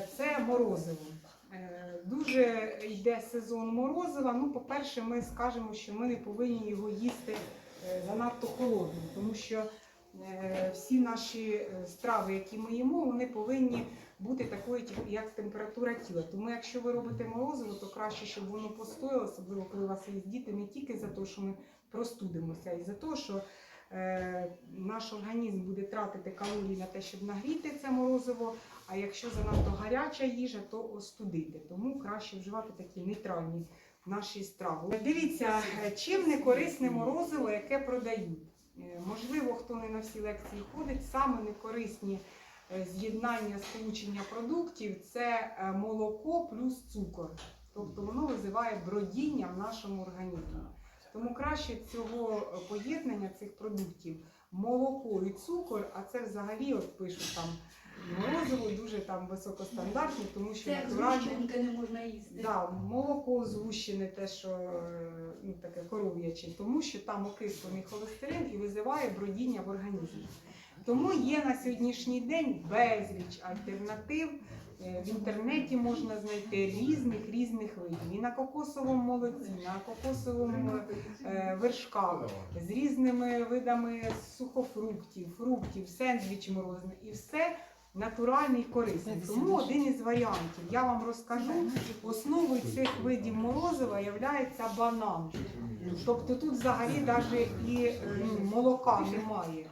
Це морозиво. Е, Дуже йде сезон морозива. Ну, по-перше, ми скажемо, що ми не повинні його їсти е, занадто холодним, тому що е, всі наші страви, які ми їмо, вони повинні бути такою, як температура тіла. Тому якщо ви робите морозиво, то краще, щоб воно постояло, особливо коли у вас є діти, не тільки за те, що ми простудимося, а й за те, що наш організм буде тратити калорії на те, щоб нагріти це морозиво. А якщо занадто гаряча їжа, то остудити. Тому краще вживати такі нейтральні наші страви. Дивіться, е, чим не корисне морозиво, яке продають. Е, Можливо, хто не на всі лекції ходить, саме некорисні е, з'єднання сполучення продуктів це молоко плюс цукор. Тобто воно визиває бродіння в нашому організмі. Тому краще цього поєднання цих продуктів молоко і цукор, а це взагалі от пишуть там морозиво дуже там високостандартне, тому що Це натуральне. не можна їсти. Да, молоко згущене, те, що е, ну, таке коров'яче, тому що там окислений холестерин і визиває бродіння в організмі. Тому є на сьогоднішній день безліч альтернатив. Е, В інтернеті можна знайти різних різних видів. І на кокосовому молоці, на кокосовому е, вершках, з різними видами сухофруктів, фруктів, сендвіч морозний і все натуральне і корисне. Тому один із варіантів я вам розкажу. Основою цих видів морозива є банан. Тобто тут взагалі навіть і е, ну, молока немає.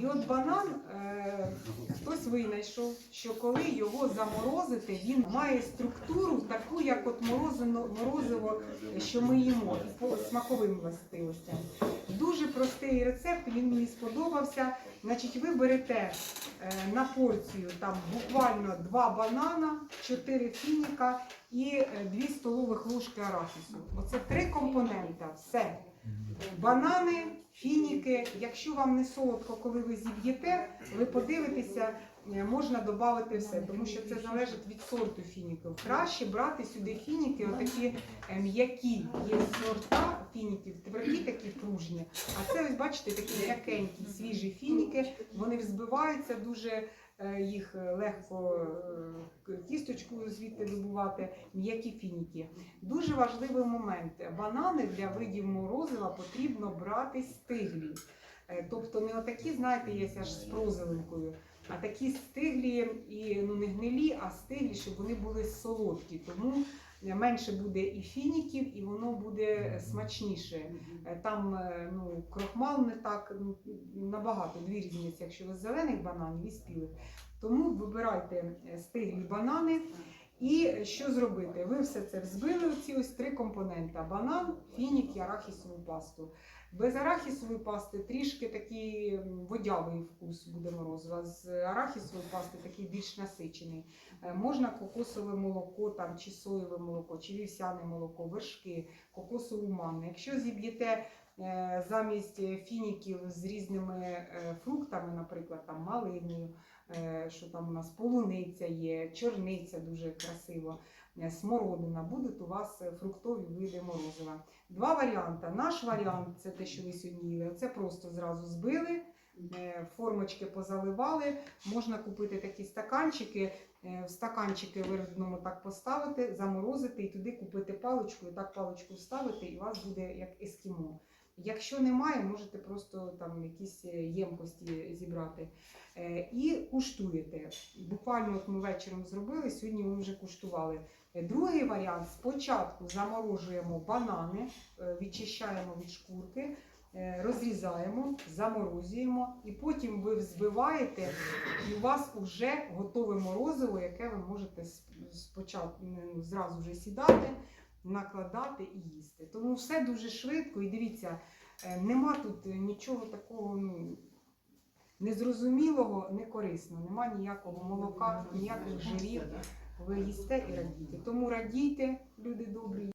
І от банан е, хтось винайшов, що коли його заморозити, він має структуру таку, як от морозино, морозиво, що ми їмо, по смаковим властивостям. Дуже простий рецепт, він мені сподобався. Значить, ви берете е, на порцію там буквально два банана, 4 фініка і 2 столових ложки арахісу. Оце три компонента. Все. Банани, фініки. Якщо вам не солодко, коли ви зіб'єте, ви подивитеся, е, можна додати все, тому що це залежить від сорту фініків. Краще брати сюди фініки, отакі е, м'які. Є сорта фініків, тверді такі пружні. А це ось бачите, такі м'якенькі, свіжі фініки. Вони взбиваються дуже. е, Їх е, легко е, кісточку звідти добувати, м'які фініки. Дуже важливий момент. Банани для видів морозива потрібно брати стиглі. Е, Тобто не отакі, знаєте, є аж з прозеленкою, а такі стиглі і ну не гнилі, а стиглі, щоб вони були солодкі. Тому е, менше буде і фініків, і воно буде смачніше. Е, Там е, ну, крохмал не так ну, набагато дві різниці, якщо ви з зелених бананів і спілих. Тому вибирайте стиглі банани. І що зробити? Ви все це взбили, оці ось три компонента: банан, фінік і арахісову пасту. Без арахісової пасти трішки такий водявий вкус буде морозива. З арахісової пасти такий більш насичений. Е, Можна кокосове молоко там, чи соєве молоко, чи вівсяне молоко, вершки, кокосову манну. Якщо зіб'єте замість фініків з різними е, фруктами, наприклад, там малиною, е, що там у нас полуниця є, чорниця дуже красиво, е, смородина, будуть у вас е, фруктові види морозива. Два варіанти. Наш варіант це те, що ви сьогодні їли. Це просто зразу збили, е, формочки позаливали. Можна купити такі стаканчики. е, В стаканчики ви так поставити, заморозити і туди купити паличку, і так паличку вставити, і у вас буде як ескімо. Якщо немає, можете просто там якісь е, ємкості зібрати. Е, І куштуєте. Буквально от ми вечором зробили, сьогодні ми вже куштували. Другий варіант: спочатку заморожуємо банани, е, відчищаємо від шкурки, розрізаємо, заморозуємо, і потім ви взбиваєте, і у вас вже готове морозиво, яке ви можете спочатку зразу вже сідати, накладати і їсти. Тому все дуже швидко. І дивіться, е, нема тут нічого такого. ну, Незрозумілого, некорисного, нема ніякого молока, ніяких жирів. Ви їсте і радійте. Тому радійте, люди добрі.